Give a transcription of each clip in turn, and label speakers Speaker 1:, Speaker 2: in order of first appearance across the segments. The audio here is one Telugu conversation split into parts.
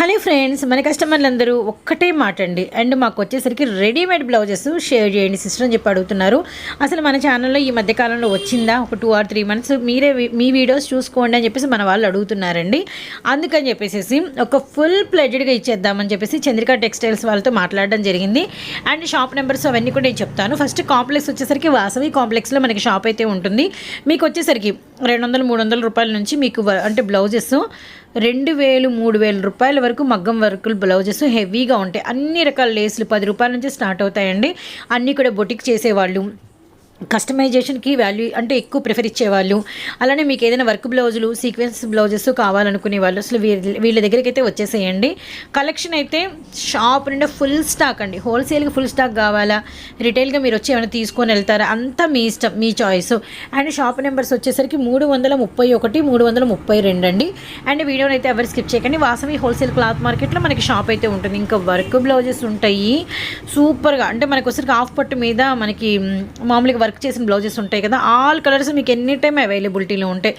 Speaker 1: హలో ఫ్రెండ్స్ మన కస్టమర్లందరూ ఒక్కటే మాట అండి అండ్ మాకు వచ్చేసరికి రెడీమేడ్ బ్లౌజెస్ షేర్ చేయండి సిస్టర్ అని చెప్పి అడుగుతున్నారు. అసలు మన ఛానల్లో ఈ మధ్యకాలంలో వచ్చిందా? ఒక టూ ఆర్ త్రీ మంత్స్ మీరే మీ వీడియోస్ చూసుకోండి అని చెప్పేసి మన వాళ్ళు అడుగుతున్నారండి. అందుకని చెప్పేసి ఒక ఫుల్ ప్లెజెడ్గా ఇచ్చేద్దామని చెప్పేసి చంద్రిక టెక్స్టైల్స్ వాళ్ళతో మాట్లాడడం జరిగింది. అండ్ షాప్ నెంబర్స్ అవన్నీ కూడా నేను చెప్తాను. ఫస్ట్ కాంప్లెక్స్ వచ్చేసరికి వాసవి కాంప్లెక్స్లో మనకి షాప్ అయితే ఉంటుంది. మీకు వచ్చేసరికి రెండు వందలు మూడు వందల రూపాయల నుంచి మీకు అంటే బ్లౌజెస్ రెండు వేలు మూడు వేల రూపాయల వరకు మగ్గం వర్కులు బ్లౌజెస్ హెవీగా ఉంటాయి. అన్ని రకాల లేసులు పది రూపాయల నుంచి స్టార్ట్ అవుతాయండి. అన్నీ కూడా బొటిక్ చేసేవాళ్ళు. కస్టమైజేషన్కి వాల్యూ అంటే ఎక్కువ ప్రిఫర్ ఇచ్చేవాళ్ళు. అలానే మీకు ఏదైనా వర్క్ బ్లౌజులు సీక్వెన్స్ బ్లౌజెస్ కావాలనుకునే వాళ్ళు అసలు వీళ్ళ వీళ్ళ దగ్గరికి అయితే వచ్చేసేయండి. కలెక్షన్ అయితే షాప్ నుండి ఫుల్ స్టాక్ అండి. హోల్సేల్గా ఫుల్ స్టాక్ కావాలా? రిటైల్గా మీరు వచ్చి ఏమైనా తీసుకొని వెళ్తారా? అంతా మీ ఇష్టం మీ చాయిస్. అండ్ షాప్ నెంబర్స్ వచ్చేసరికి మూడు వందల ముప్పై ఒకటి మూడు వందల ముప్పై రెండు అండి. అండ్ వీడియోని అయితే ఎవరు స్కిప్ చేయకండి. వాసవి హోల్సేల్ క్లాత్ మార్కెట్లో మనకి షాప్ అయితే ఉంటుంది. ఇంకా వర్క్ బ్లౌజెస్ ఉంటాయి. సూపర్గా అంటే మనకు వచ్చరికి హాఫ్ పట్టు మీద మనకి మామూలుగా వర్క్ చేసిన బ్లౌజెస్ ఉంటాయి కదా ఆల్ కలర్స్ మీకు ఎనీ టైం అవైలబిలిటీలో ఉంటాయి.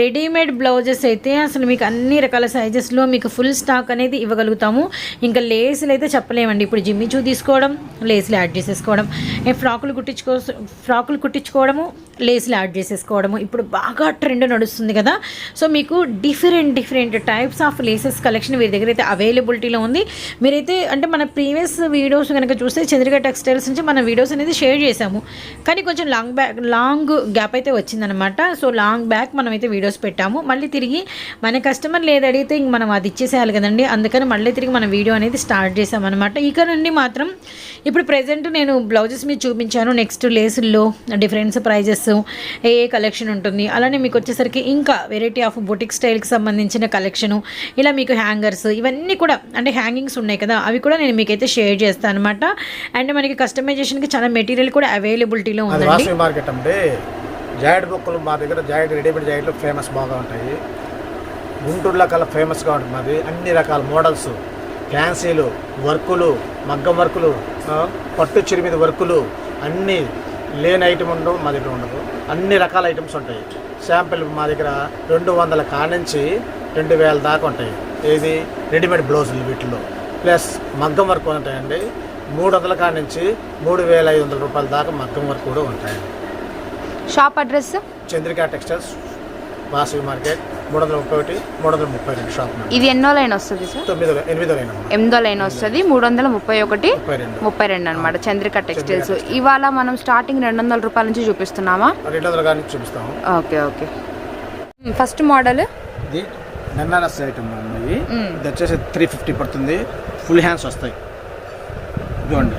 Speaker 1: రెడీమేడ్ బ్లౌజెస్ అయితే అసలు మీకు అన్ని రకాల సైజెస్లో మీకు ఫుల్ స్టాక్ అనేది ఇవ్వగలుగుతాము. ఇంకా లేసులు అయితే చెప్పలేమండి. ఇప్పుడు జిమ్మి చూ తీసుకోవడం లేసులు యాడ్ చేసేసుకోవడం ఫ్రాకులు కుట్టించుకో ఫ్రాకులు కుట్టించుకోవడము లేసులు యాడ్ చేసేసుకోవడము. ఇప్పుడు బాగా ట్రెండ్ నడుస్తుంది కదా. సో మీకు different different types of laces collection వీరి దగ్గర అయితే అవైలబిలిటీలో ఉంది. మీరైతే అంటే మన ప్రీవియస్ వీడియోస్ కనుక చూస్తే చంద్రిక టెక్స్టైల్స్ నుంచి మన వీడియోస్ అనేది షేర్ చేసాము కానీ కొంచెం లాంగ్ బ్యాక్ లాంగ్ గ్యాప్ అయితే వచ్చిందనమాట సో లాంగ్ బ్యాక్ మనం అయితే వీడియోస్ పెట్టాము. మళ్ళీ తిరిగి మన కస్టమర్లు ఏది అడిగితే ఇంక మనం అది ఇచ్చేసేయాలి కదండి. అందుకని మళ్ళీ తిరిగి మన వీడియో అనేది స్టార్ట్ చేసామన్నమాట ఇక నుండి మాత్రం ఇప్పుడు ప్రజెంట్ నేను బ్లౌజెస్ మీద చూపించాను. నెక్స్ట్ లేసుల్లో డిఫరెన్స్ ప్రైజెస్ ఏ ఏ కలెక్షన్ ఉంటుంది. అలానే మీకు వచ్చేసరికి ఇంకా వెరైటీ ఆఫ్ బొటిక్ స్టైల్కి సంబంధించిన కలెక్షను ఇలా మీకు హ్యాంగర్స్ ఇవన్నీ కూడా అంటే హ్యాంగింగ్స్ ఉన్నాయి కదా అవి కూడా నేను మీకైతే షేర్ చేస్తాను అనమాట అండ్ మనకి కస్టమైజేషన్కి చాలా మెటీరియల్ కూడా అవైలబిలిటీలో
Speaker 2: అది వాసవి మార్కెట్ అండి. జాయిడ్ బుక్కలు మా దగ్గర జాయిడ్ రెడీమేడ్ జాయిడ్లు ఫేమస్ బాగా ఉంటాయి. గుంటూరులో కల్లా ఫేమస్గా ఉంటుంది మాది. అన్ని రకాల మోడల్స్ ఫ్యాన్సీలు వర్కులు మగ్గం వర్కులు పట్టు చిరి మీద వర్కులు అన్నీ లేని ఐటమ్ ఉండవు మా దగ్గర ఉండదు అన్ని రకాల ఐటమ్స్ ఉంటాయి. శాంపిల్ మా దగ్గర రెండు వందల కానుంచి రెండు వేల దాకా ఉంటాయి. ఏది? రెడీమేడ్ బ్లౌజులు వీటిలో. ప్లస్ మగ్గం వర్క్ ఉంటాయండి. మూడు వందల కాడ నుంచి మూడు వేల ఐదు వందల రూపాయల దాకా మగ్గం వర్క్ కూడా ఉంటాయి
Speaker 3: shop address?
Speaker 2: Chandrika textiles Vasavi market మూడు వందల ముప్పై ఒకటి మూడు వందల ముప్పై రెండు షాప్.
Speaker 3: ఇది ఎన్నో లైన్ వస్తుంది సార్?
Speaker 2: తొమ్మిదో ఎనిమిదో లైన్
Speaker 3: ఎనిమిదో లైన్ వస్తుంది మూడు వందల ముప్పై ఒకటి
Speaker 2: ముప్పై రెండు.
Speaker 3: అనమాట చంద్రిక టెక్స్టైల్స్. ఇవాళ మనం స్టార్టింగ్ రెండు వందల రూపాయల నుంచి చూపిస్తున్నామా?
Speaker 2: రెండు వందల కాడ నుంచి చూపిస్తాము.
Speaker 3: Okay okay. First model?
Speaker 2: ఇది బెనారస్ ఐటమ్ ఇది వచ్చేసి త్రీ ఫిఫ్టీ పడుతుంది. ఫుల్ హ్యాండ్స్ వస్తాయి. ఇదిగోండి.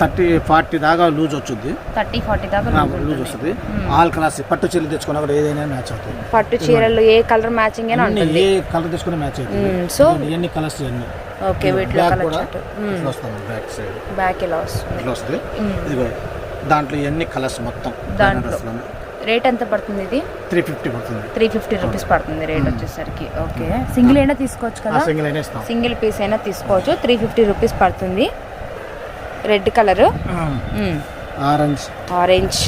Speaker 2: థర్టీ ఫార్టీ దాకా లూజ్ వచ్చుద్ది.
Speaker 3: థర్టీ ఫార్టీ దాకా
Speaker 2: లూజ్ వస్తుంది. ఆల్ క్లాస్ పట్టు చీరలు తెచ్చుకున్నా కూడా ఏదైనా మ్యాచ్ అవుతుంది.
Speaker 3: పట్టు చీరలు ఏ కలర్ మ్యాచింగ్ అయినా ఉంటుంది.
Speaker 2: ఏ కలర్ తెచ్చుకున్నా మ్యాచ్ అవుతుంది.
Speaker 3: సో
Speaker 2: ఎన్ని కలర్స్ ఇవన్నీ.
Speaker 3: ఓకే వీటిలో కలర్
Speaker 2: వస్తుంది బ్యాక్ సైడ్.
Speaker 3: బ్యాక్ ఇలా వస్తుంది.
Speaker 2: ఇట్లా వస్తుంది. ఇదిగో దాంట్లో ఎన్ని కలర్స్ మొత్తం.
Speaker 3: దాంట్లో. రేట్ ఎంత పడుతుంది ఇది?
Speaker 2: త్రీ ఫిఫ్టీ పడుతుంది.
Speaker 3: త్రీ ఫిఫ్టీ రూపీస్ పడుతుంది రేట్ వచ్చేసరికి. ఓకే. సింగిల్ అయినా తీసుకోవచ్చు కదా?
Speaker 2: సింగిల్ అయినా
Speaker 3: సింగిల్ పీస్ అయినా తీసుకోవచ్చు. త్రీ ఫిఫ్టీ రూపీస్ పడుతుంది. Red colour.
Speaker 2: Orange.
Speaker 3: Orange.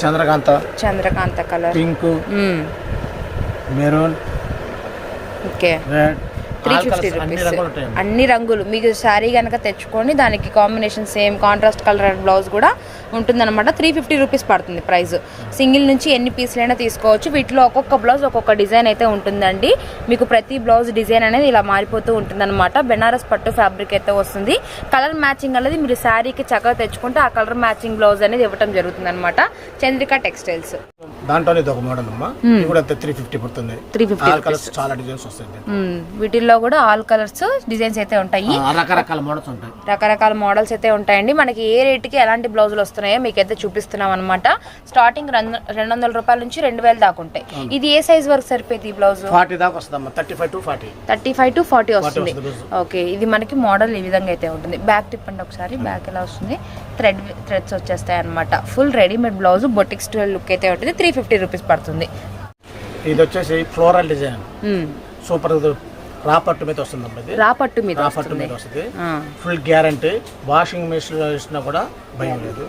Speaker 2: Chandrakanta.
Speaker 3: Chandrakanta colour.
Speaker 2: Pink. Maroon.
Speaker 3: Okay.
Speaker 2: Red.
Speaker 3: Three fifty rupees అన్ని రంగులు మీకు శారీ కనుక తెచ్చుకొని దానికి combination same contrast colour blouse కూడా ఉంటుందన్నమాట. త్రీ ఫిఫ్టీ రూపీస్ పడుతుంది ప్రైస్ సింగిల్ నుంచి ఎన్ని పీసులైనా తీసుకోవచ్చు. వీటిలో ఒక్కొక్క బ్లౌజ్ ఒక్కొక్క డిజైన్ అయితే ఉంటుందండి. మీకు ప్రతి బ్లౌజ్ డిజైన్ అనేది ఇలా మారిపోతూ ఉంటుందన్నమాట. బెనారస్ పట్టు ఫ్యాబ్రిక్ అయితే వస్తుంది. కలర్ మ్యాచింగ్ అనేది మీరు శారీకి చక్కగా తెచ్చుకుంటే ఆ కలర్ మ్యాచింగ్ బ్లౌజ్ అనేది ఇవ్వటం జరుగుతుంది అనమాట చంద్రిక టెక్స్టైల్స్
Speaker 2: దాంట్లో ఇది ఒక మోడల్ అమ్మా. ఇది కూడా అంతే త్రీ ఫిఫ్టీ పడుతుంది.
Speaker 3: 350
Speaker 2: ఆల్ కలర్స్ చాలా డిజైన్స్ వస్తాయి దీంట్లో.
Speaker 3: వీటిల్లో కూడా ఆల్ కలర్స్ డిజైన్స్ అయితే ఉంటాయి.
Speaker 2: రకరకాల మోడల్స్ ఉంటాయి.
Speaker 3: రకరకాల మోడల్స్ అయితే ఉంటాయండి. మనకి ఏ రేటుకి ఎలాంటి బ్లౌజులు వస్తున్నాయో మీకైతే చూపిస్తున్నాం అనమాట స్టార్టింగ్ రెండు వందల రూపాయల నుంచి రెండు వేలు దాకా ఉంటాయి. ఇది ఏ సైజ్ వరకు సరిపోయింది ఈ బ్లౌజ్
Speaker 2: ఫార్టీ దాకా వస్తుందమ్మా. Thirty five to forty
Speaker 3: thirty five to forty వస్తుంది
Speaker 2: వస్తుంది.
Speaker 3: ఓకే ఇది మనకి మోడల్ ఈ విధంగా అయితే ఉంటుంది. బ్యాక్ తిప్పండి ఒకసారి. బ్యాక్ ఎలా వస్తుంది? థ్రెడ్ థ్రెడ్స్ వచ్చేస్తాయి అనమాట full readymade blouse boutique style look అయితే ఉంటుంది. త్రీ ఫిఫ్టీ రూపీస్ పడుతుంది.
Speaker 2: ఇది వచ్చేసి ఫ్లోరల్ డిజైన్. సూపర్ రాపట్టు మీద వస్తుందమ్మా ఇది.
Speaker 3: రాపట్టు మీద
Speaker 2: రాపట్టు
Speaker 3: వస్తుంది.
Speaker 2: మీద వస్తుంది. ఫుల్ గ్యారంటీ వాషింగ్ మెషిన్ వేసినా కూడా భయం లేదు.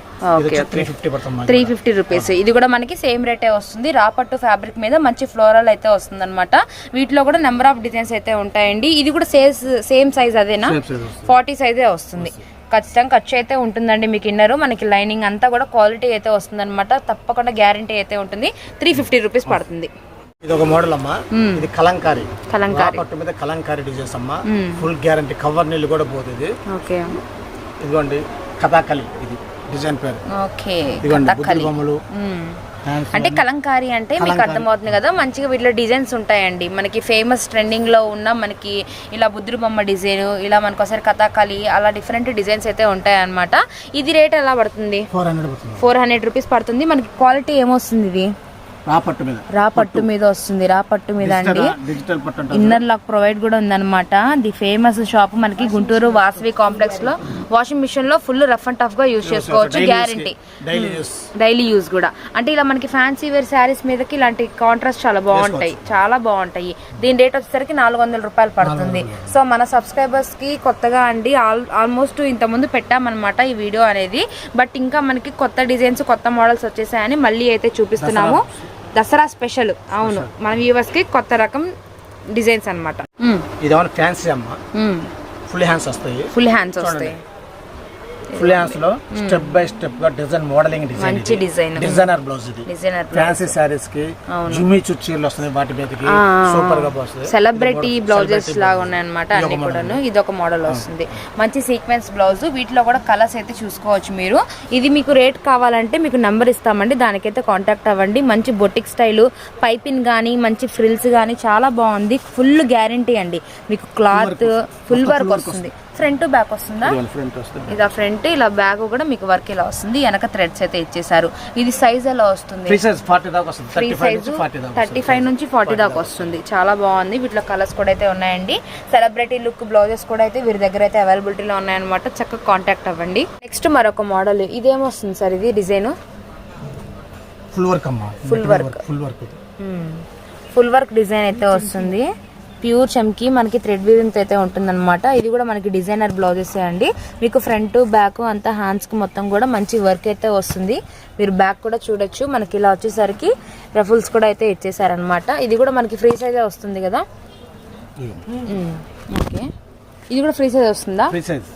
Speaker 2: త్రీ ఫిఫ్టీ పడుతుంది
Speaker 3: త్రీ ఫిఫ్టీ రూపీస్ ఇది కూడా మనకి సేమ్ రేటే వస్తుంది. రాపట్టు ఫ్యాబ్రిక్ మీద మంచి ఫ్లోరల్ అయితే వస్తుంది అనమాట వీటిలో కూడా నెంబర్ ఆఫ్ డిజైన్స్ అయితే ఉంటాయండి. ఇది కూడా సేమ్ సేమ్ సైజ్ అదేనా?
Speaker 2: వస్తుంది.
Speaker 3: ఫార్టీ సైజే వస్తుంది. ఖచ్చితంగా ఖర్చు అయితే ఉంటుందండి మీకు ఇన్నరు. మనకి లైనింగ్ అంతా కూడా క్వాలిటీ అయితే వస్తుంది అనమాట తప్పకుండా గ్యారంటీ అయితే ఉంటుంది. త్రీ ఫిఫ్టీ రూపీస్ పడుతుంది.
Speaker 2: ఇది ఒక మోడల్ అమ్మా ఇది కలంకారీ.
Speaker 3: కలంకారీ.
Speaker 2: రాపట్టు మీద కలంకారీ డిజైన్స్ అమ్మా. ఫుల్ గ్యారంటీ కవర్ నీళ్ళు కూడా పోతుంది.
Speaker 3: ఓకే.
Speaker 2: ఇదిగోండి కథాకలి ఇది. డిజైన్ పేరు.
Speaker 3: ఓకే.
Speaker 2: ఇదిగోండి
Speaker 3: కథకళి.
Speaker 2: బొమ్మలు.
Speaker 3: అంటే కలంకారీ అంటే మీకు అర్థమవుతుంది కదా మంచిగా వీటిలో డిజైన్స్ ఉంటాయండి. మనకి ఫేమస్ ట్రెండింగ్లో ఉన్న మనకి ఇలా బుద్ధుడు బొమ్మ డిజైన్ ఇలా మనకు ఒకసారి కథాకళి అలా డిఫరెంట్ డిజైన్స్ అయితే ఉంటాయి అన్నమాట ఇది రేట్ ఎలా పడుతుంది?
Speaker 2: ఫోర్ హండ్రెడ్ పడుతుంది.
Speaker 3: ఫోర్ హండ్రెడ్ రూపీస్ పడుతుంది. మనకి క్వాలిటీ ఏమొస్తుంది ఇది?
Speaker 2: రాపట్టు మీద.
Speaker 3: రా పట్టు మీద వస్తుంది రా పట్టు మీద అండి.
Speaker 2: డిజిటల్ పట్టు
Speaker 3: ఇన్నర్ లాక్ ప్రొవైడ్ కూడా ఉందన్నమాట. ది ఫేమస్ షాప్ మనకి గుంటూరు వాసవి కాంప్లెక్స్లో వాషింగ్ మిషన్లో ఫుల్ రఫ్ అండ్ టఫ్గా యూజ్ చేసుకోవచ్చు guarantee
Speaker 2: daily use
Speaker 3: daily use కూడా. అంటే ఇలా మనకి ఫ్యాన్సీ వేర్ శారీస్ మీదకి ఇలాంటి కాంట్రాస్ట్ చాలా బాగుంటాయి. చాలా బాగుంటాయి. దీని రేట్ వచ్చేసరికి నాలుగు వందల రూపాయలు పడుతుంది. సో మన సబ్స్క్రైబర్స్కి కొత్తగా అండి ఆల్ ఆల్మోస్ట్ ఇంతకుముందు పెట్టామన్నమాట ఈ వీడియో అనేది. బట్ ఇంకా మనకి కొత్త డిజైన్స్ కొత్త మోడల్స్ వచ్చేసాయని మళ్ళీ అయితే చూపిస్తున్నాము. దసరా స్పెషల్. అవును. మన వ్యూవర్స్కి కొత్త రకం డిజైన్స్ అనమాట
Speaker 2: ఇది ఫ్యాన్సీ అమ్మ? ఫుల్ హ్యాండ్స్ వస్తాయి.
Speaker 3: ఫుల్ హ్యాండ్స్ వస్తాయి.
Speaker 2: ఫుల్ హ్యాండ్స్లో స్టెప్ బై స్టెప్గా డిజైన్ మోడలింగ్ డిజైన్
Speaker 3: మంచి డిజైన్.
Speaker 2: డిజైనర్ బ్లౌజ్ ఇది.
Speaker 3: డిజైనర్
Speaker 2: ఫ్యాన్సీ శారీస్కి జుమ్మి చుచ్చీలు వస్తుంది వాటి మీదకి. సూపర్గా వస్తుంది
Speaker 3: సెలబ్రిటీ బ్లౌజెస్ లాగా ఉన్నాయన్నమాట అన్ని కూడాను. ఇది ఒక మోడల్ వస్తుంది. మంచి సీక్వెన్స్ బ్లౌజ్ వీటిలో కూడా కలర్స్ అయితే చూసుకోవచ్చు మీరు. ఇది మీకు రేట్ కావాలంటే మీకు నెంబర్ ఇస్తామండి. దానికైతే కాంటాక్ట్ అవ్వండి. మంచి బొటిక్ స్టైల్ పైపింగ్ కానీ మంచి ఫ్రిల్స్ కానీ చాలా బాగుంది. ఫుల్ గ్యారంటీ అండి. మీకు క్లాత్ ఫుల్ వర్క్ వస్తుంది. ఫ్రంట్ బ్యాక్ వస్తుందా? ఇది ఫ్రంట్ ఇలా బ్యాక్ కూడా మీకు వర్క్ ఇలా వస్తుంది. వెనక థ్రెడ్స్ అయితే ఇచ్చేసారు ఇది సైజ్ ఎలా వస్తుంది?
Speaker 2: ఫ్రీ సైజ్ థర్టీ ఫైవ్ నుంచి ఫార్టీ దాకా
Speaker 3: వస్తుంది. చాలా బాగుంది. వీటిలో కలర్స్ కూడా అయితే ఉన్నాయండి. సెలబ్రిటీ లుక్ బ్లౌజెస్ కూడా అయితే వీరి దగ్గర అయితే అవైలబిలిటీలో ఉన్నాయన్నమాట. చక్కగా కాంటాక్ట్ అవ్వండి. నెక్స్ట్ మరొక మోడల్ ఇదేమొస్తుంది సార్ ఇది డిజైన్?
Speaker 2: ఫుల్ వర్క్ అమ్మా.
Speaker 3: Full work.
Speaker 2: Full work
Speaker 3: full work design అయితే వస్తుంది. ప్యూర్ చమ్కి మనకి థ్రెడ్ వీవింగ్ అయితే ఉంటుందన్నమాట. ఇది కూడా మనకి డిజైనర్ బ్లౌజెస్ అండి. మీకు ఫ్రంట్ బ్యాక్ అంతా హ్యాండ్స్కి మొత్తం కూడా మంచి వర్క్ అయితే వస్తుంది. మీరు బ్యాక్ కూడా చూడొచ్చు. మనకి ఇలా వచ్చేసరికి రఫుల్స్ కూడా అయితే ఇచ్చేసారనమాట ఇది కూడా మనకి ఫ్రీ సైజే వస్తుంది కదా? ఓకే. ఇది కూడా ఫ్రీ సైజ్ వస్తుందా?
Speaker 2: Free size.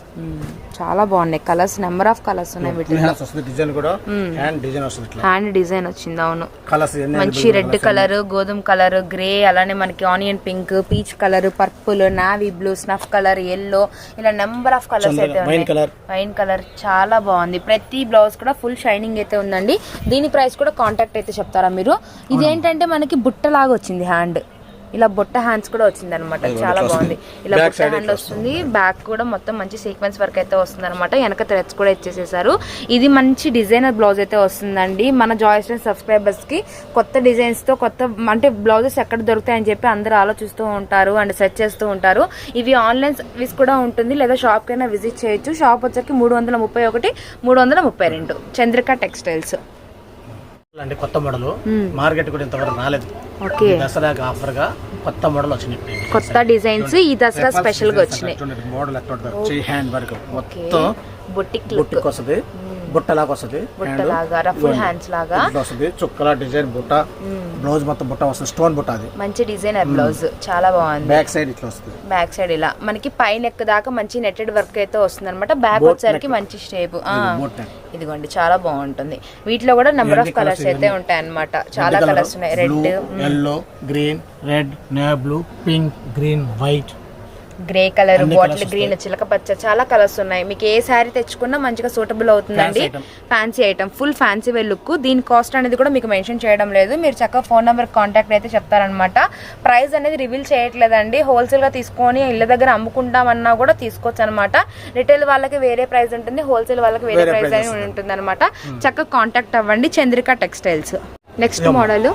Speaker 3: చాలా బాగున్నాయి. కలర్స్ నెంబర్ ఆఫ్ కలర్స్ ఉన్నాయి వీటిలో
Speaker 2: వస్తుంది డిజైన్ కూడా. హ్యాండ్ డిజైన్ వస్తుంది
Speaker 3: హ్యాండ్ డిజైన్ వచ్చింది అవును.
Speaker 2: కలర్స్
Speaker 3: మంచి రెడ్ కలర్ గోధుమ కలర్ గ్రే అలానే మనకి onion pink peach colour purple navy blue snuff colour yellow ఇలా నెంబర్ ఆఫ్ కలర్స్ అయితే
Speaker 2: వైన్
Speaker 3: ఉన్నాయి.
Speaker 2: కలర్
Speaker 3: వైన్ కలర్ చాలా బాగుంది. ప్రతి బ్లౌజ్ కూడా ఫుల్ షైనింగ్ అయితే ఉందండి. దీని ప్రైస్ కూడా కాంటాక్ట్ అయితే చెప్తారా మీరు? ఇదేంటంటే మనకి బుట్ట లాగా వచ్చింది హ్యాండ్ ఇలా బుట్ట హ్యాండ్స్ కూడా వచ్చింది అనమాట చాలా బాగుంది. ఇలా బుట్ట హ్యాండ్ వస్తుంది. బ్యాక్ కూడా మొత్తం మంచి సీక్వెన్స్ వర్క్ అయితే వస్తుంది అనమాట వెనక థ్రెడ్స్ కూడా ఇచ్చేసేసారు. ఇది మంచి డిజైనర్ బ్లౌజ్ అయితే వస్తుందండి. మన జాయిస్ సబ్స్క్రైబర్స్కి కొత్త డిజైన్స్తో కొత్త అంటే బ్లౌజెస్ ఎక్కడ దొరుకుతాయని చెప్పి అందరూ ఆలోచిస్తూ ఉంటారు అండ్ సెర్చ్ చేస్తూ ఉంటారు. ఇవి ఆన్లైన్ సర్వీస్ కూడా ఉంటుంది. లేదా షాప్ కైనా విజిట్ చేయొచ్చు. షాప్ వచ్చరికి మూడు వందల ముప్పై ఒకటి మూడు వందల ముప్పై రెండు. చంద్రిక టెక్స్టైల్స్
Speaker 2: అండి కొత్త మోడల్. మార్కెట్ కూడా ఇంతవరకు రాలేదు. దసరాకి ఆఫర్గా కొత్త మోడల్ వచ్చినాయి.
Speaker 3: కొత్త డిజైన్స్ ఈ దసరా స్పెషల్గా వచ్చినాయి.
Speaker 2: మోడల్ హ్యాండ్ వర్క్ మొత్తం
Speaker 3: బొట్టిక్ లుక్.
Speaker 2: బుట్టికి వస్తుంది
Speaker 3: బుట్ట లాగా రఫుల్ హ్యాండ్స్ లాగా.
Speaker 2: వస్తుంది. చుక్కల డిజైన్ బుట్ట బ్లౌజ్ మొత్తం బుట్ట వస్తుంది. స్టోన్ బుట్ట అది.
Speaker 3: మంచి డిజైనర్ బ్లౌజ్. చాలా బాగుంది.
Speaker 2: బ్యాక్ సైడ్ ఇట్లా వస్తుంది.
Speaker 3: బ్యాక్ సైడ్ ఇలా. మనకి పై నెక్ దాకా మంచి నెట్టెడ్ వర్క్ అయితే వస్తుంది అనమాట బ్యాక్ వచ్చేసరికి మంచి షేప్. ఇదిగోండి చాలా బాగుంటుంది. వీటిలో కూడా నెంబర్ ఆఫ్ కలర్స్ అయితే ఉంటాయి అనమాట చాలా కలర్స్ ఉన్నాయి. రెడ్
Speaker 2: ఎల్లో గ్రీన్ రెడ్ నే blue pink green white
Speaker 3: grey colour bottle green చిలక పచ్చ చాలా కలర్స్ ఉన్నాయి. మీకు ఏ శారీ తెచ్చుకున్నా మంచిగా సూటబుల్ అవుతుందండి. Fancy item full fancy way look దీని కాస్ట్ అనేది కూడా మీకు మెన్షన్ చేయడం లేదు. మీరు చక్కగా ఫోన్ నెంబర్ కాంటాక్ట్ అయితే చెప్తారనమాట ప్రైస్ అనేది రివీల్ చేయట్లేదండి. హోల్సేల్గా తీసుకొని ఇళ్ళ దగ్గర అమ్ముకుంటామన్నా కూడా తీసుకోవచ్చు అనమాట రిటైల్ వాళ్ళకి వేరే ప్రైస్ ఉంటుంది. హోల్సేల్ వాళ్ళకి వేరే ప్రైస్ అని ఉంటుంది అనమాట చక్కగా కాంటాక్ట్ అవ్వండి. చంద్రిక టెక్స్టైల్స్ నెక్స్ట్ మోడల్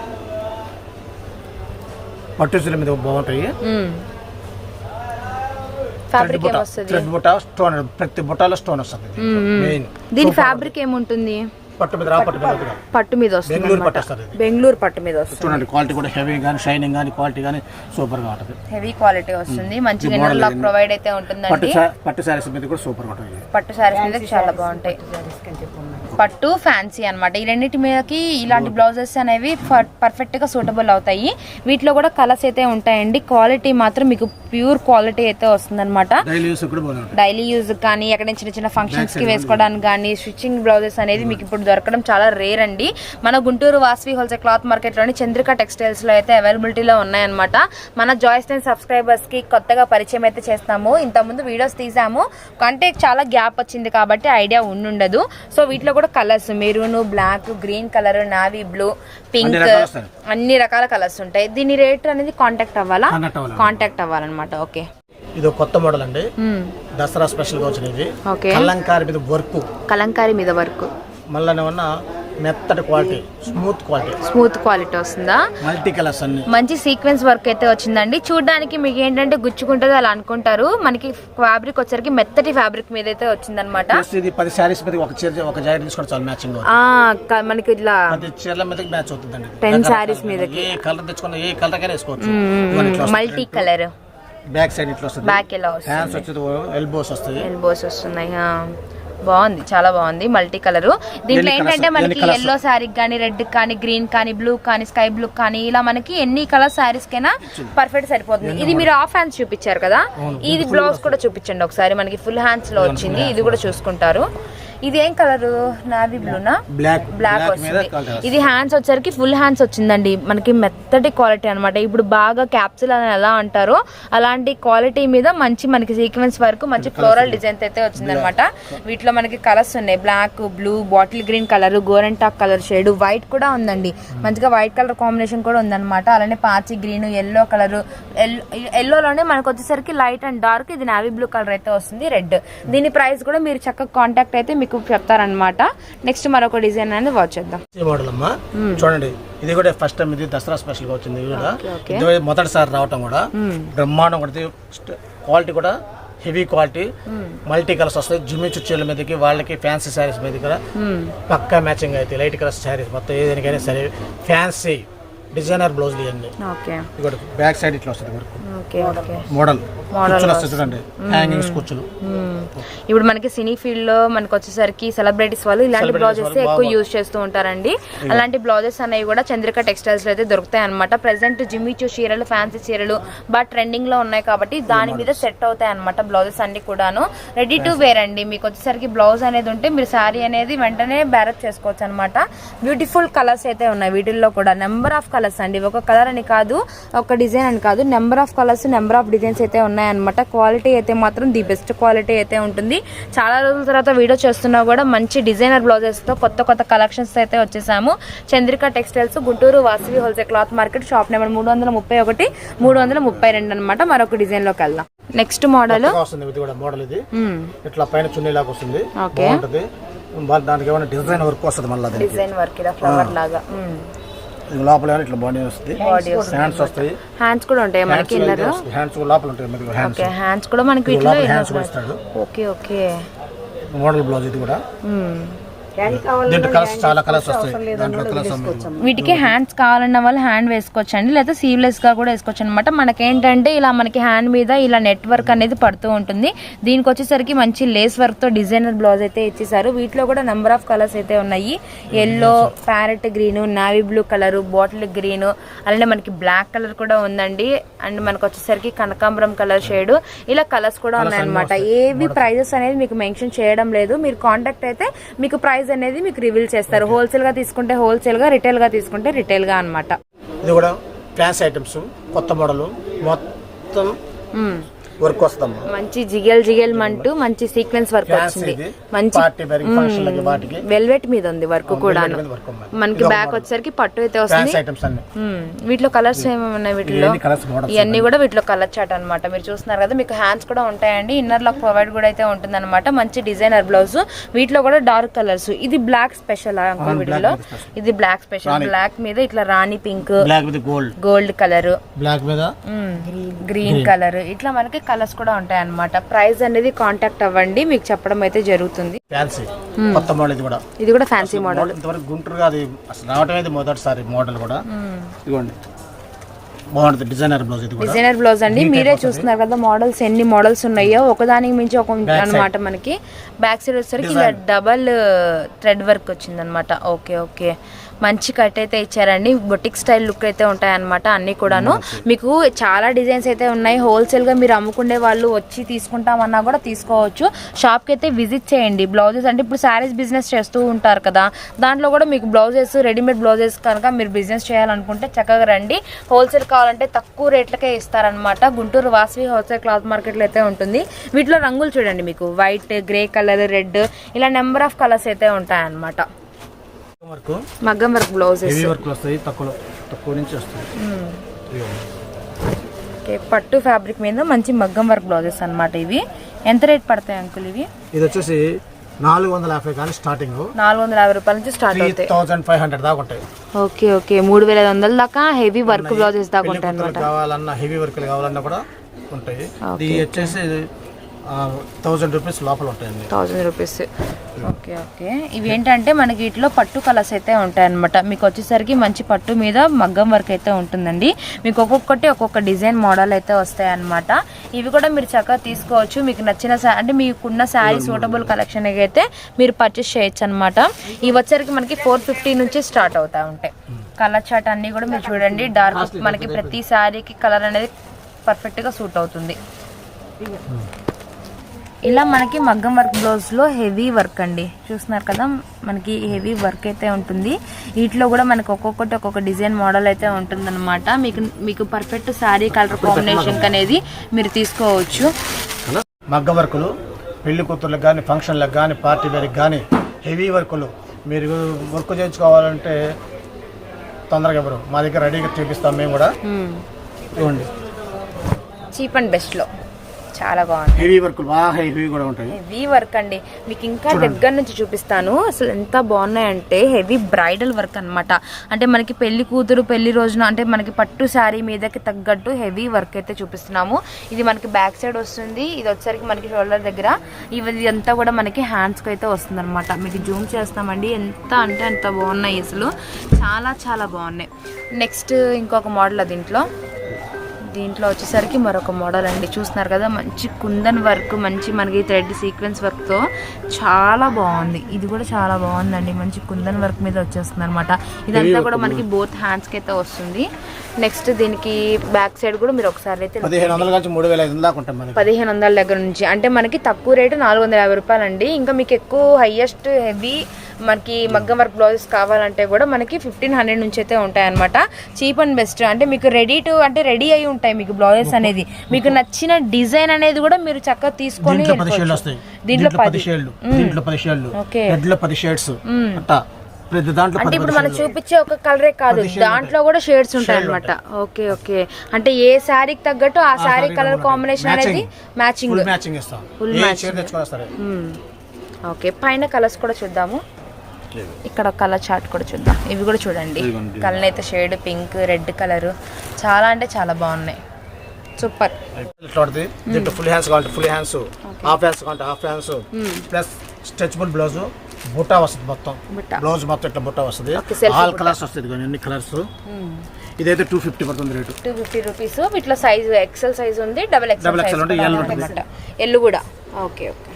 Speaker 2: పట్టు మీద బాగుంటాయి.
Speaker 3: ఫ్యాబ్రిక్ ఏమొస్తుంది?
Speaker 2: థ్రెడ్ బుట్ట స్టోన్ ప్రతి బుట్టలో స్టోన్ వస్తుంది. మెయిన్
Speaker 3: దీని ఫ్యాబ్రిక్ ఏముంటుంది?
Speaker 2: పట్టు మీద రా పట్టు మీద.
Speaker 3: పట్టు మీద వస్తుంది
Speaker 2: బెంగళూరు. పట్టు వస్తుంది.
Speaker 3: బెంగళూరు పట్టు మీద వస్తుంది.
Speaker 2: చూడండి క్వాలిటీ కూడా హెవీ కానీ షైనింగ్ కానీ క్వాలిటీ కానీ సూపర్గా ఉంటుంది.
Speaker 3: హెవీ క్వాలిటీ వస్తుంది. మంచి. ప్రొవైడ్ అయితే
Speaker 2: పట్టు
Speaker 3: ఉంటుందండి
Speaker 2: శా- పట్టు శారీస్ మీద కూడా సూపర్గా ఉంటుంది.
Speaker 3: పట్టు శారీస్ మీద చాలా బాగుంటాయి. పట్టు ఫ్యాన్సీ అన్నమాట. ఈ రెండింటి మీదకి ఇలాంటి బ్లౌజెస్ అనేవి పర్ఫెక్ట్గా సూటబుల్ అవుతాయి. వీటిలో కూడా కలర్స్ అయితే ఉంటాయండి. క్వాలిటీ మాత్రం మీకు ప్యూర్ క్వాలిటీ అయితే వస్తుందన్నమాట.
Speaker 2: డైలీ
Speaker 3: యూజ్ కానీ ఎక్కడ చిన్న చిన్న ఫంక్షన్స్కి వేసుకోవడానికి కానీ స్టిచ్చింగ్ బ్లౌజెస్ అనేది మీకు ఇప్పుడు దొరకడం చాలా రేర్ అండి. మన గుంటూరు వాసవి హోల్సేల్ క్లాత్ మార్కెట్లోని చంద్రిక టెక్స్టైల్స్లో అయితే అవైలబిలిటీలో ఉన్నాయన్నమాట. మన జాయిస్ టెన్ సబ్స్క్రైబర్స్కి కొత్తగా పరిచయం అయితే చేస్తాము ఇంతకుముందు వీడియోస్ తీసాము. అంటే చాలా గ్యాప్ వచ్చింది కాబట్టి ఐడియా ఉండుండదు. సో వీటిలో కూడా colours maroon black green colour navy blue pink
Speaker 2: అన్ని రకాలు
Speaker 3: కలర్స్ ఉంటాయి. దీని రేట్ అనేది కాంటాక్ట్ అవ్వాలా. కాంటాక్ట్ అవ్వాలన్నమాట. ఓకే.
Speaker 2: ఇది ఒక కొత్త మోడల్ అండి. దసరా స్పెషల్గా వచ్చినది.
Speaker 3: ఓకే.
Speaker 2: కలంకారి మీద వర్క్.
Speaker 3: కలంకారీ మీద వర్క్.
Speaker 2: మళ్ళీ మెత్తటి quality smooth quality.
Speaker 3: Smooth quality వస్తుందా?
Speaker 2: మల్టీ కలర్స్ అన్ని.
Speaker 3: మంచి సీక్వెన్స్ వర్క్ అయితే వచ్చిందండి. చూడడానికి మీకు ఏంటంటే గుచ్చుకుంటుంది అలా అనుకుంటారు. మనకి ఫ్యాబ్రిక్ వచ్చరికి మెత్తటి ఫ్యాబ్రిక్ మీద అయితే వచ్చిందనమాట
Speaker 2: ఇది పది శారీస్ మీద ఒక చీర ఒక జాకెట్ తీసుకోవడం చాలా మ్యాచింగ్
Speaker 3: మనకి ఇట్లా
Speaker 2: పది చీరల మీదకి మ్యాచ్ అవుతుందండి.
Speaker 3: Sarees
Speaker 2: కలర్లు.
Speaker 3: మీదకి.
Speaker 2: ఏ కలర్ తెచ్చుకున్నా ఏ కలర్ కైనా వేసుకోవచ్చు.
Speaker 3: మల్టీ కలర్
Speaker 2: బ్యాక్ సైడ్ ఇట్లా వస్తుంది.
Speaker 3: బ్యాక్ ఎలా వస్తుంది?
Speaker 2: హ్యాండ్స్ వచ్చేది ఎల్బోస్ వస్తాయి.
Speaker 3: ఎల్బోస్ వస్తున్నాయి. బాగుంది చాలా బాగుంది. Multi colour. దీంట్లో? ఏంటంటే మనకి? ఎల్లో శారీ కానీ రెడ్ కానీ గ్రీన్ కానీ బ్లూ కానీ స్కై బ్లూ కానీ ఇలా మనకి ఎన్ని కలర్ శారీస్ కైనా పర్ఫెక్ట్ సరిపోతుంది. ఇది మీరు హాఫ్ హ్యాండ్స్ చూపించారు కదా? ఇది బ్లౌజ్ కూడా చూపించండి ఒకసారి. మనకి ఫుల్ హ్యాండ్స్లో వచ్చింది. ఇది కూడా చూసుకుంటారు. ఇది ఏం కలర్? నావీ బ్లూనా?
Speaker 2: బ్లాక్.
Speaker 3: బ్లాక్ వస్తుంది. ఇది హ్యాండ్స్ వచ్చరికి ఫుల్ హ్యాండ్స్ వచ్చిందండి. మనకి మెత్తటి క్వాలిటీ అన్నమాట. ఇప్పుడు బాగా క్యాప్సిల్ అని ఎలా అంటారో అలాంటి క్వాలిటీ మీద మంచి మనకి సీక్వెన్స్ వరకు మంచి ఫ్లోరల్ డిజైన్ అయితే వచ్చిందనమాట వీటిలో మనకి కలర్స్ ఉన్నాయి. Black blue bottle green colour గోరెంటాక్ colour shade white కూడా ఉందండి. మంచిగా వైట్ కలర్ కాంబినేషన్ కూడా ఉందన్నమాట. అలానే పాచి గ్రీన్ ఎల్లో కలర్ ఎల్లోలోనే మనకు వచ్చేసరికి లైట్ అండ్ డార్క్. ఇది నావీ బ్లూ కలర్ అయితే వస్తుంది. రెడ్. దీని ప్రైస్ కూడా మీరు చక్కగా కాంటాక్ట్ అయితే మీకు చెప్తారనమాట నెక్స్ట్ మరొక డిజైన్ అనేది వాచ్ చేద్దాం.
Speaker 2: మోడల్ అమ్మా. చూడండి ఇది కూడా ఫస్ట్ టైం ఇది దసరా స్పెషల్గా వచ్చింది ఇది కూడా. ఇది మొదటిసారి రావటం కూడా. బ్రహ్మాండం కూడా క్వాలిటీ కూడా హెవీ క్వాలిటీ మల్టీ కలర్స్ వస్తాయి. జుమ్మి చుచ్చీల మీదకి వాళ్ళకి ఫ్యాన్సీ శారీస్ మీద కూడా పక్కా మ్యాచింగ్ అయితే. లైట్ కలర్ శారీస్ మొత్తం ఏదైనా సరే ఫ్యాన్సీ డిజైనర్ బ్లౌజ్
Speaker 3: ఓకే.
Speaker 2: ఇక్కడ బ్యాక్ సైడ్ ఇట్లా వస్తుంది వరకు.
Speaker 3: Okay okay.
Speaker 2: మోడల్. కుచ్చులు వస్తుంది. చూడండి. హ్యాంగింగ్స్ కుచ్చులు.
Speaker 3: ఇప్పుడు మనకి సినీ ఫీల్డ్లో మనకి వచ్చేసరికి సెలబ్రిటీస్ వాళ్ళు ఇలాంటి బ్లౌజెస్ ఎక్కువ యూజ్ చేస్తూ ఉంటారండి. అలాంటి బ్లౌజెస్ అనేవి కూడా చంద్రిక టెక్స్టైల్స్లో అయితే దొరుకుతాయి అనమాట ప్రెసెంట్ జిమ్మిచూ చీరలు ఫ్యాన్సీ చీరలు బాగా ట్రెండింగ్లో ఉన్నాయి కాబట్టి దాని మీద సెట్ అవుతాయి అనమాట బ్లౌజెస్ అన్ని కూడాను. రెడీ టు వేర్ అండి. మీకు వచ్చేసరికి బ్లౌజ్ అనేది ఉంటే మీరు శారీ అనేది వెంటనే బ్యారప్ చేసుకోవచ్చు అనమాట బ్యూటిఫుల్ కలర్స్ అయితే ఉన్నాయి వీటిల్లో కూడా. నెంబర్ ఆఫ్ కలర్స్ అండి. ఒక కలర్ అని కాదు ఒక డిజైన్ అని కాదు. Number of colours number of designs అయితే ఉన్నాయన్నమాట. క్వాలిటీ అయితే మాత్రం ది బెస్ట్ క్వాలిటీ అయితే ఉంటుంది. చాలా రోజుల తర్వాత వీడియో చేస్తున్నా కూడా మంచి డిజైనర్ బ్లౌజెస్తో కొత్త కొత్త కలెక్షన్స్ అయితే వచ్చేసాము. Chandrika textiles Guntur Vasavi wholesale cloth market shop number మూడు వందల ముప్పై ఒకటి మూడు వందల ముప్పై రెండు అనమాట మరొక డిజైన్లోకి వెళ్దాం. నెక్స్ట్ మోడల్
Speaker 2: మోడల్ ఇది ఇట్లా పైన చున్నీ లాగా వస్తుంది. బాగుంటుంది. దానికి ఏమైనా డిజైన్ వర్క్ వస్తుంది మళ్ళీ
Speaker 3: డిజైన్ వర్క్ ఇలా ఫ్లవర్ లాగా.
Speaker 2: ఇది లోపల ఇట్లా బాడీ వస్తుంది. హ్యాండ్స్ వస్తాయి.
Speaker 3: హ్యాండ్స్ కూడా ఉంటాయి మనకి
Speaker 2: హ్యాండ్స్ లోపల ఉంటాయి హ్యాండ్స్
Speaker 3: ఓకే హ్యాండ్స్ కూడా మనకి inner
Speaker 2: హ్యాండ్స్ కూడా. ఇస్తాడు.
Speaker 3: ఓకే ఓకే
Speaker 2: మోడల్ బ్లౌజ్ ఇది కూడా.
Speaker 3: మ్మ్.
Speaker 2: దీంట్లో కలర్స్ చాలా కలర్స్ వస్తాయి. దాంట్లో కలర్స్
Speaker 3: వీటికి హ్యాండ్స్ కావాలన్న వాళ్ళు హ్యాండ్ వేసుకోవచ్చు అండి లేదా సీవ్లెస్గా కూడా వేసుకోవచ్చు అనమాట మనకేంటంటే ఇలా మనకి హ్యాండ్ మీద ఇలా నెట్ వర్క్ అనేది పడుతూ ఉంటుంది. దీనికి వచ్చేసరికి మంచి లేస్ వర్క్తో డిజైనర్ బ్లౌజ్ అయితే ఇచ్చేసారు. వీటిలో కూడా నెంబర్ ఆఫ్ కలర్స్ అయితే ఉన్నాయి. Yellow parrot green navy blue colour bottle green అలానే మనకి బ్లాక్ కలర్ కూడా ఉందండి. అండ్ మనకు వచ్చేసరికి కనకాంబరం కలర్ షేడ్ ఇలా కలర్స్ కూడా ఉన్నాయన్నమాట. ఏవి ప్రైజెస్ అనేది మీకు మెన్షన్ చేయడం లేదు. మీరు కాంటాక్ట్ అయితే మీకు ప్రైస్ అనేది మీకు రివీల్ చేస్తారు. హోల్సేల్గా తీసుకుంటే హోల్సేల్గా రిటైల్గా తీసుకుంటే రిటైల్గా అనమాట
Speaker 2: ఇది కూడా ఫ్యాన్సీ ఐటమ్స్ కొత్త మోడల్ మొత్తం వర్క్
Speaker 3: మంచి జిగెల్ జిగెల్ మంటూ మంచి సీక్వెన్స్ వర్క్ వచ్చింది. మంచి వెల్వెట్ మీద ఉంది వర్క్ కూడా. మనకి బ్యాక్. వచ్చేసరికి పట్టు అయితే వస్తుంది. వీటిలో కలర్స్ ఏమేమి ఉన్నాయి వీటిలో?
Speaker 2: ఇవన్నీ
Speaker 3: కూడా వీటిలో కలర్ చాట్ అనమాట మీరు చూస్తున్నారు కదా మీకు హ్యాండ్స్ కూడా ఉంటాయండి. ఇన్నర్ లాక్ ప్రొవైడ్ కూడా అయితే ఉంటుంది అనమాట మంచి డిజైనర్ బ్లౌజ్ వీటిలో కూడా డార్క్ కలర్స్ ఇది బ్లాక్ స్పెషల్ అంకుల్ వీటిలో? ఇది బ్లాక్ స్పెషల్ బ్లాక్ మీద ఇట్లా రాణి pink
Speaker 2: black with gold
Speaker 3: gold colour
Speaker 2: black మీద?
Speaker 3: గ్రీన్ కలర్ ఇట్లా మనకి కలర్స్ కూడా ఉంటాయి అన్నమాట ప్రైస్ అనేది కాంటాక్ట్ అవ్వండి మీకు చెప్పడం అయితే జరుగుతుంది.
Speaker 2: ఫ్యాన్సీ కొత్త మోడల్ ఇది కూడా.
Speaker 3: ఇది కూడా ఫ్యాన్సీ మోడల్
Speaker 2: మోడల్ ఇంతవరకు గుంటూరుగా అది అసలు రావటం ఇది మొదటిసారి మోడల్ కూడా. ఇదిగోండి. బాగుంటుంది డిజైనర్ బ్లౌజ్ ఇది
Speaker 3: డిజైనర్ బ్లౌజ్ అండి. మీరే చూస్తున్నారు కదా మోడల్స్ ఎన్ని మోడల్స్ ఉన్నాయో. ఒకదానికి మించి ఒక అనమాట మనకి. బ్యాక్ సైడ్ వచ్చేసరికి డబల్ థ్రెడ్ వర్క్ వచ్చిందనమాట ఓకే ఓకే మంచి కట్ అయితే ఇచ్చారండి. బొటిక్ స్టైల్ లుక్ అయితే ఉంటాయి అనమాట అన్ని కూడాను. మీకు చాలా డిజైన్స్ అయితే ఉన్నాయి. హోల్సేల్గా మీరు అమ్ముకునే వాళ్ళు వచ్చి తీసుకుంటామన్నా కూడా తీసుకోవచ్చు. షాప్కి అయితే విజిట్ చేయండి. బ్లౌజెస్ అంటే ఇప్పుడు శారీస్ బిజినెస్ చేస్తూ ఉంటారు కదా. దాంట్లో కూడా మీకు బ్లౌజెస్ రెడీమేడ్ బ్లౌజెస్ కనుక మీరు బిజినెస్ చేయాలనుకుంటే చక్కగా రండి. హోల్సేల్ కావాలంటే తక్కువ రేట్లకే ఇస్తారనమాట గుంటూరు వాసవి హోల్సేల్ క్లాత్ మార్కెట్లో అయితే ఉంటుంది. వీటిలో రంగులు చూడండి మీకు. వైట్ గ్రే కలర్ రెడ్ ఇలా నెంబర్ ఆఫ్ కలర్స్ అయితే ఉంటాయన్నమాట.
Speaker 2: వర్క్?
Speaker 3: మగ్గం వర్క్ బ్లౌజెస్.
Speaker 2: హెవీ వర్క్ వస్తాయి తక్కువ తక్కువ నుంచి వస్తాయి. ఇదిగోండి.
Speaker 3: ఓకే పట్టు ఫ్యాబ్రిక్ మీద మంచి మగ్గం వర్క్ బ్లౌజెస్ అన్నమాట ఇవి. ఎంత రేట్ పడతాయి అంకుల్ ఇవి?
Speaker 2: ఇది వచ్చేసి నాలుగు వందల యాభై కానీ స్టార్టింగ్
Speaker 3: నాలుగు వందల యాభై రూపాయల నుంచి స్టార్ట్ అవుతాయి.
Speaker 2: థౌజండ్ ఫైవ్ హండ్రెడ్ దాకా ఉంటాయి.
Speaker 3: ఓకే ఓకే మూడు వేల ఐదు వందల దాకా హెవీ వర్క్ బ్లౌజెస్ దాకా ఉంటాయి
Speaker 2: కావాలన్నా హెవీ వర్క్లు కావాలన్నా కూడా ఉంటాయి. ఇది వచ్చేసి థౌజండ్ రూపీస్ లోపల ఉంటాయండి.
Speaker 3: థౌజండ్ రూపీస్ ఓకే ఓకే ఇవి ఏంటంటే మనకి వీటిలో పట్టు కలర్స్ అయితే ఉంటాయి అనమాట మీకు వచ్చేసరికి మంచి పట్టు మీద మగ్గం వర్క్ అయితే ఉంటుందండి. మీకు ఒక్కొక్కటి ఒక్కొక్క డిజైన్ మోడల్ అయితే వస్తాయి అనమాట ఇవి కూడా మీరు చక్కగా తీసుకోవచ్చు. మీకు నచ్చిన అంటే మీకున్న శారీ సూటబుల్ కలెక్షన్ అయితే మీరు పర్చేస్ చేయొచ్చు అనమాట ఇవి వచ్చేసరికి మనకి ఫోర్ ఫిఫ్టీ నుంచి స్టార్ట్ అవుతా ఉంటాయి. కలర్ చాట్ అన్ని కూడా మీరు చూడండి. డార్క్ మనకి ప్రతి శారీకి కలర్ అనేది పర్ఫెక్ట్గా సూట్ అవుతుంది. ఇలా మనకి మగ్గం వర్క్ బ్లౌజ్లో హెవీ వర్క్ అండి. చూస్తున్నారు కదా మనకి హెవీ వర్క్ అయితే ఉంటుంది. వీటిలో కూడా మనకి ఒక్కొక్కటి ఒక్కొక్క డిజైన్ మోడల్ అయితే ఉంటుందన్నమాట. మీకు మీకు పర్ఫెక్ట్ శారీ కలర్ కాంబినేషన్ అనేది మీరు తీసుకోవచ్చు.
Speaker 2: మగ్గ వర్కులు పెళ్ళి కూతుర్లకు కానీ ఫంక్షన్లకు కానీ పార్టీ వేర్కి కానీ హెవీ వర్కులు. మీరు వర్క్ చేయించుకోవాలంటే తొందరగా ఎవరు మా దగ్గర రెడీగా చూపిస్తాం మేము కూడా. ఇవ్వండి.
Speaker 3: చీప్ అండ్ బెస్ట్లో. చాలా బాగుంది.
Speaker 2: హెవీ వర్కులు బాగా హెవీ కూడా ఉంటాయి.
Speaker 3: హెవీ వర్క్ అండి. మీకు ఇంకా దగ్గర నుంచి చూపిస్తాను. అసలు ఎంత బాగున్నాయంటే హెవీ బ్రైడల్ వర్క్ అన్నమాట. అంటే మనకి పెళ్ళి కూతురు పెళ్ళి రోజున అంటే మనకి పట్టు శారీ మీదకి తగ్గట్టు హెవీ వర్క్ అయితే చూపిస్తున్నాము. ఇది మనకి బ్యాక్ సైడ్ వస్తుంది. ఇది వచ్చేసరికి మనకి షోల్డర్ దగ్గర. ఇది అంతా కూడా మనకి హ్యాండ్స్కి అయితే వస్తుంది అనమాట మీకు జూమ్ చేస్తామండి. ఎంత అంటే అంత బాగున్నాయి అసలు. చాలా చాలా బాగున్నాయి. నెక్స్ట్ ఇంకొక మోడల్ దీంట్లో దీంట్లో వచ్చేసరికి మరొక మోడల్ అండి. చూస్తున్నారు కదా మంచి కుందన్ వర్క్ మంచి మనకి థ్రెడ్ సీక్వెన్స్ వర్క్తో చాలా బాగుంది. ఇది కూడా చాలా బాగుందండి. మంచి కుందన్ వర్క్ మీద వచ్చేస్తుంది అనమాట ఇదంతా కూడా మనకి బోత్ హ్యాండ్స్కి అయితే వస్తుంది. నెక్స్ట్ దీనికి బ్యాక్ సైడ్ కూడా మీరు ఒకసారి అయితే
Speaker 2: పదిహేను వందల
Speaker 3: దగ్గర నుంచి. అంటే మనకి తక్కువ రేటు నాలుగు వందల యాభై రూపాయలు అండి ఇంకా మీకు ఎక్కువ హైయెస్ట్ హెవీ మనకి మగ్గం వర్క్ బ్లౌజెస్ కావాలంటే కూడా మనకి ఫిఫ్టీన్ హండ్రెడ్ నుంచి అయితే ఉంటాయి అనమాట చీప్ అండ్ బెస్ట్ అంటే మీకు రెడీ టు అంటే రెడీ అయి ఉంటాయి మీకు బ్లౌజెస్ అనేది. మీకు నచ్చిన డిజైన్ అనేది కూడా మీరు చక్కగా తీసుకొని
Speaker 2: దీంట్లో పది షేడ్లు పది షేడ్లు పది షేడ్స్ అట్టా. ప్రతి
Speaker 3: అంటే ఇప్పుడు మనం. చూపించే ఒక కలరే కాదు. దాంట్లో కూడా షేడ్స్ ఉంటాయి. అనమాట ఓకే ఓకే. అంటే ఏ శారీకి తగ్గట్టు ఆ శారీ కలర్ కాంబినేషన్ అనేది మ్యాచింగ్
Speaker 2: ఫుల్ మ్యాచింగ్ ఇస్తాం.
Speaker 3: ఓకే. పైన కలర్స్ కూడా చూద్దాము. ఇక్కడ కలర్ చార్ట్ కూడా చూద్దాం. ఇవి కూడా చూడండి. కలర్ అయితే షేడ్ పింక్ రెడ్ కలర్. చాలా అంటే చాలా బాగున్నాయి. సూపర్.
Speaker 2: దీంట్లో ఫుల్ హ్యాండ్స్ కావాలంటే ఫుల్ హ్యాండ్స్ హాఫ్ హ్యాండ్స్ కావాలంటే half hands plus stretchable blouse Butta వస్తుంది మొత్తం. బ్లౌజ్ మొత్తం ఇట్లా బుట్టా వస్తుంది. ఆల్. కలర్స్ వస్తుంది కానీ అన్ని కలర్స్ ఇదైతే టూ ఫిఫ్టీ పడుతుంది రేటు
Speaker 3: టూ ఫిఫ్టీ రూపీస్ వీటిలో సైజ్ ఎక్సెల్ సైజ్ ఉంది డబల్ ఎక్సెల్ సైజ్
Speaker 2: XL ఉంది, L ఉంటుంది.
Speaker 3: ఎల్లు కూడా. Okay okay.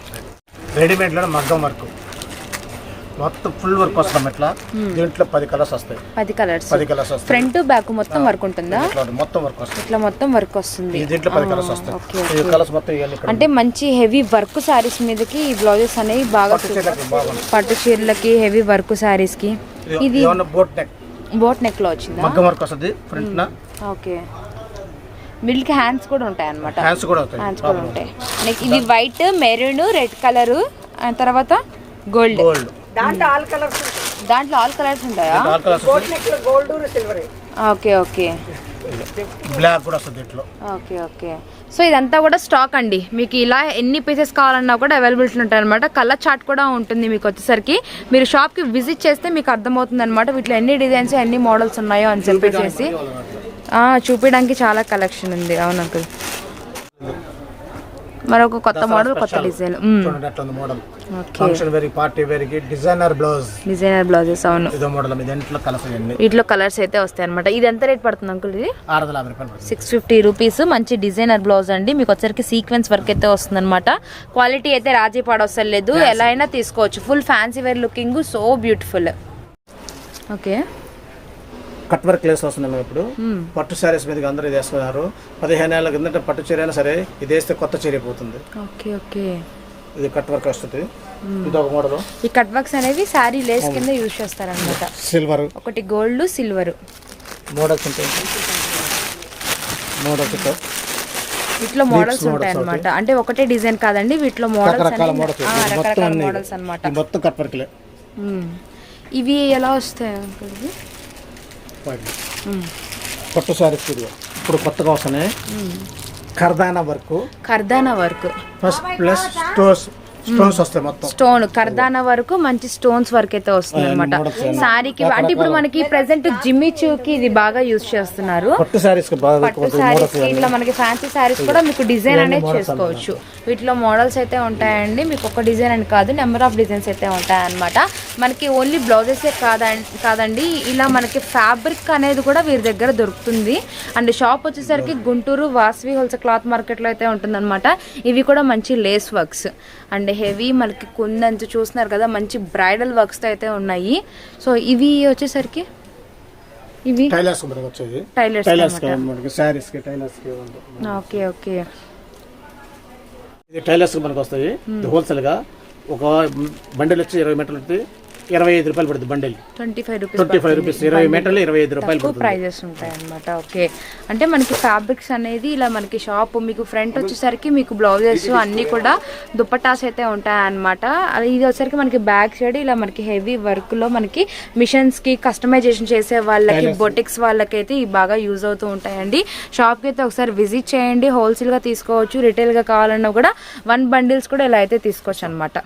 Speaker 2: రెడీమేడ్లో మగ్గం వర్క్ మొత్తం ఫుల్ వర్క్ వస్తాం ఇట్లా. దీంట్లో పది కలర్స్ వస్తాయి.
Speaker 3: పది కలర్స్
Speaker 2: పది కలర్స్ వస్తాయి.
Speaker 3: ఫ్రంట్ బ్యాక్ మొత్తం వర్క్ ఉంటుందా?
Speaker 2: మొత్తం వర్క్ వస్తాయి
Speaker 3: ఇట్లా మొత్తం వర్క్ వస్తుంది.
Speaker 2: దీంట్లో పది కలర్స్
Speaker 3: ఓకే
Speaker 2: వస్తాయి. కలర్స్ మొత్తం
Speaker 3: అంటే మంచి హెవీ వర్క్ శారీస్ మీదకి ఈ బ్లౌజెస్ అనేవి బాగా
Speaker 2: పట్టు చీరలకి
Speaker 3: హెవీ వర్క్ శారీస్కి. ఇది
Speaker 2: బోట్ నెక్
Speaker 3: బోట్ నెక్లో వచ్చిందా?
Speaker 2: మగ్గం వర్క్ వస్తుంది ఫ్రంట్ నా.
Speaker 3: ఓకే మిల్క్ హ్యాండ్స్ కూడా ఉంటాయి అన్నమాట
Speaker 2: హ్యాండ్స్ కూడా అవుతాయి.
Speaker 3: హ్యాండ్స్ కూడా ఉంటాయి. ఇది వైట్ మెరూన్ రెడ్ కలర్ తర్వాత గోల్డ్
Speaker 2: గోల్డ్
Speaker 3: దాంట్లో ఆల్ కలర్స్ ఉంటాయా.
Speaker 2: All colours
Speaker 3: okay okay.
Speaker 2: Black కూడా వస్తుంది దీంట్లో.
Speaker 3: Okay okay. సో ఇదంతా కూడా స్టాక్ అండి. మీకు ఇలా ఎన్ని పీసెస్ కావాలన్నా కూడా అవైలబిలిటీ ఉంటాయి అనమాట కలర్ చార్ట్ కూడా ఉంటుంది మీకు వచ్చేసరికి. మీరు షాప్కి విజిట్ చేస్తే మీకు అర్థమవుతుంది అనమాట వీటిలో ఎన్ని డిజైన్స్ ఎన్ని మోడల్స్ ఉన్నాయో అని చెప్పేసి. ఆ, చూపించడానికి చాలా కలెక్షన్ ఉంది. అవును అంకుల్ మరొక కొత్త మోడల్ కొత్త. డిజైన్
Speaker 2: ఎట్లా మోడల్. ఫంక్షన్ వేరికి పార్టీ వేరికి డిజైనర్ బ్లౌజ్
Speaker 3: డిజైనర్ బ్లౌజెస్ అవును.
Speaker 2: ఇదో మోడల్ మీ ఇంట్లో కలర్స్ ఇవన్నీ.
Speaker 3: వీటిలో కలర్స్ అయితే వస్తాయి అనమాట ఇది ఎంత రేట్ పడుతుంది అంకుల్ ఇది?
Speaker 2: ఆరు వందల యాభై రూపాయలు
Speaker 3: సిక్స్ ఫిఫ్టీ రూపీస్ మంచి డిజైనర్ బ్లౌజ్ అండి. మీకు వచ్చరికి సీక్వెన్స్ వర్క్ అయితే వస్తుంది అనమాట క్వాలిటీ అయితే రాజీ పాడవసరం లేదు. ఎలా అయినా తీసుకోవచ్చు. Full fancy wear looking so beautiful okay
Speaker 2: cut work lace వస్తుంది మేము ఇప్పుడు. పట్టు శారీస్ మీదకి అందరూ ఇది వేసుకున్నారు పదిహేను ఏళ్ళ కిందట పట్టు చీర అయినా సరే ఇది వేస్తే కొత్త చీర అయిపోతుంది.
Speaker 3: Okay okay.
Speaker 2: ఇది కట్ వర్క్ వస్తుంది. ఇది ఒక మోడల్.
Speaker 3: ఈ కట్ వర్క్స్ అనేవి శారీ లేస్ కింద యూజ్ చేస్తారనమాట
Speaker 2: సిల్వర్.
Speaker 3: ఒకటి గోల్డ్ సిల్వర్.
Speaker 2: మోడల్స్ ఉంటాయి మోడల్స్ ఉంటాయి
Speaker 3: వీటిలో మోడల్స్ ఉంటాయి అనమాట అంటే ఒకటే డిజైన్ కాదండి వీటిలో మోడల్స్
Speaker 2: రకరకాల మోడల్స్
Speaker 3: అనమాట
Speaker 2: మొత్తం కట్ వర్క్లే.
Speaker 3: ఇవి ఎలా వస్తాయి ఇవి?
Speaker 2: పట్టు శారీస్ ఇది ఇప్పుడు కొత్తగా వస్తున్నాయి కర్దానా work.
Speaker 3: కర్దానా work.
Speaker 2: Plus plus stones stones వస్తాయి మొత్తం.
Speaker 3: స్టోన్ కర్దానా వరకు మంచి స్టోన్స్ వర్క్ అయితే వస్తుంది అనమాట. సారీకి అంటే ఇప్పుడు మనకి ప్రెసెంట్ జిమ్మిచూకి ఇది బాగా యూజ్ చేస్తున్నారు.
Speaker 2: పట్టు బాగా
Speaker 3: పట్టు శారీస్ ఇట్లా మనకి ఫ్యాన్సీ శారీస్ కూడా మీకు డిజైన్ అనేది చేసుకోవచ్చు. వీటిలో మోడల్స్ అయితే ఉంటాయండి. మీకు ఒక డిజైన్ అని కాదు నెంబర్ ఆఫ్ డిజైన్స్ అయితే ఉంటాయన్నమాట. మనకి ఓన్లీ బ్లౌజెసే కాదండి కాదండి. ఇలా మనకి ఫ్యాబ్రిక్ అనేది కూడా వీరి దగ్గర దొరుకుతుంది. అండ్ షాప్ వచ్చేసరికి గుంటూరు వాసవి హోల్సేల్ క్లాత్ మార్కెట్లో అయితే ఉంటుందన్నమాట. ఇవి కూడా మంచి లేస్ వర్క్స్ అండ్ హెవీ మనకి కుందంచు చూస్తున్నారు కదా మంచి బ్రైడల్ వర్క్స్తో అయితే ఉన్నాయి. సో ఇవి వచ్చేసరికి ఇవి
Speaker 2: టైలర్స్ వచ్చేది.
Speaker 3: టైలర్స్
Speaker 2: మనకి శారీస్కి టైలర్స్కి.
Speaker 3: Okay okay.
Speaker 2: ఇది టైలర్స్ మనకి వస్తాయి. హోల్సేల్గా ఒక బండిల్ వచ్చి ఇరవై మీటర్లు ఉంటుంది ఇరవై ఐదు రూపాయలు పడుతుంది bundle.
Speaker 3: Twenty five rupees
Speaker 2: twenty five rupees ఇరవై మీటర్లు ఇరవై ఐదు రూపాయలు
Speaker 3: ప్రైజెస్ ఉంటాయి అనమాట ఓకే. అంటే మనకి ఫ్యాబ్రిక్స్ అనేది ఇలా మనకి షాప్ మీకు ఫ్రంట్ వచ్చేసరికి మీకు బ్లౌజెస్ అన్నీ కూడా దుప్పటాస్ అయితే ఉంటాయి అనమాట ఇది వచ్చేసరికి మనకి బ్యాక్ సైడ్ ఇలా మనకి హెవీ వర్క్లో మనకి మిషన్స్కి కస్టమైజేషన్ చేసే వాళ్ళకి బొటిక్స్ వాళ్ళకైతే ఇవి బాగా యూజ్ అవుతూ ఉంటాయండి. షాప్కి అయితే ఒకసారి విజిట్ చేయండి. హోల్సేల్గా తీసుకోవచ్చు. రిటైల్గా కావాలన్నా కూడా వన్ బండిల్స్ కూడా ఇలా అయితే తీసుకోవచ్చు అనమాట